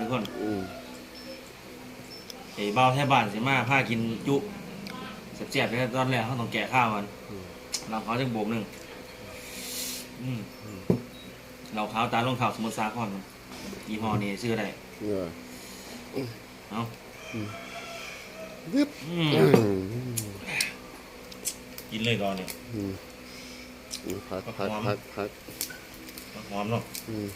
ทุกคนอืมไอ้เบาแท่บ้านสิมาพากินจุเสียบๆเลยตอนแรกเขาต้องแกะข้าวมันเราเขาจะโบกหนึ่งอืมเราเท้าตาลงเท้าสมุทรสาครมันยี่ห้อนี้ชื่ออะไรเออเอายึบอืมอืมกินเลยก่อนเนี่ยอืมพักพักพักพักหอมเนาะ อืม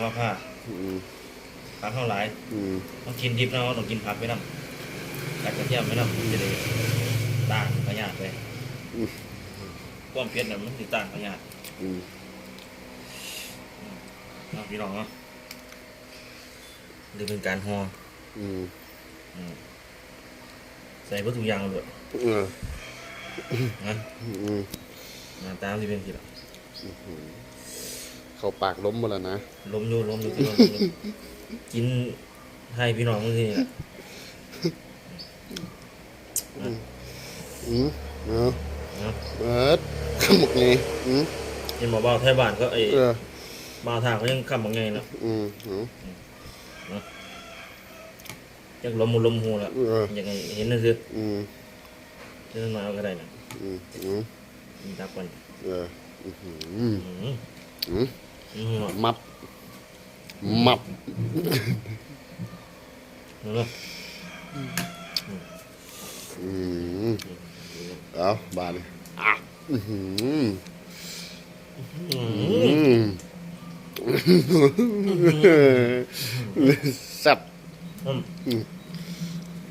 ของเราผ้าอืมผักเท่าไหร่อืมต้องกินดิบเนาะต้องกินผักไปน้ำกัดกระเทียมไปน้ำจะได้ต่างพยาธิไปความเผ็ดน่ะมันติต่างพยาธิอืมเนาะพี่น้องเนาะหรือเป็นการห่ออืมอืมใส่เพื่อทุกอย่างเลยเออนะอืมหน้าตามที่เป็นสิล่ะ เข้าปากล้มหมดแล้วนะล้มอยู่ล้มอยู่พี่น้องล้มอยู่กินให้พี่น้องมื้อนี้ล่ะอืมเนาะนะเบิดขมุกนี่อืมเห็นหมอเบาไทยบ้านก็ไอ้เออเบาทางเขายังคำบางไงเนาะอืมอืมยังล้มมูล้มหูแล้วเออยังไงเห็นนั่นคืออืมเรื่องมาเอาก็ได้นะอืมอืมมีตาก่อนเอออืมอืม อืมอื มมับ มับนั่นเนาะอืมเอาบาดนี่อะอืมอือืมมแซ่บอืมอืม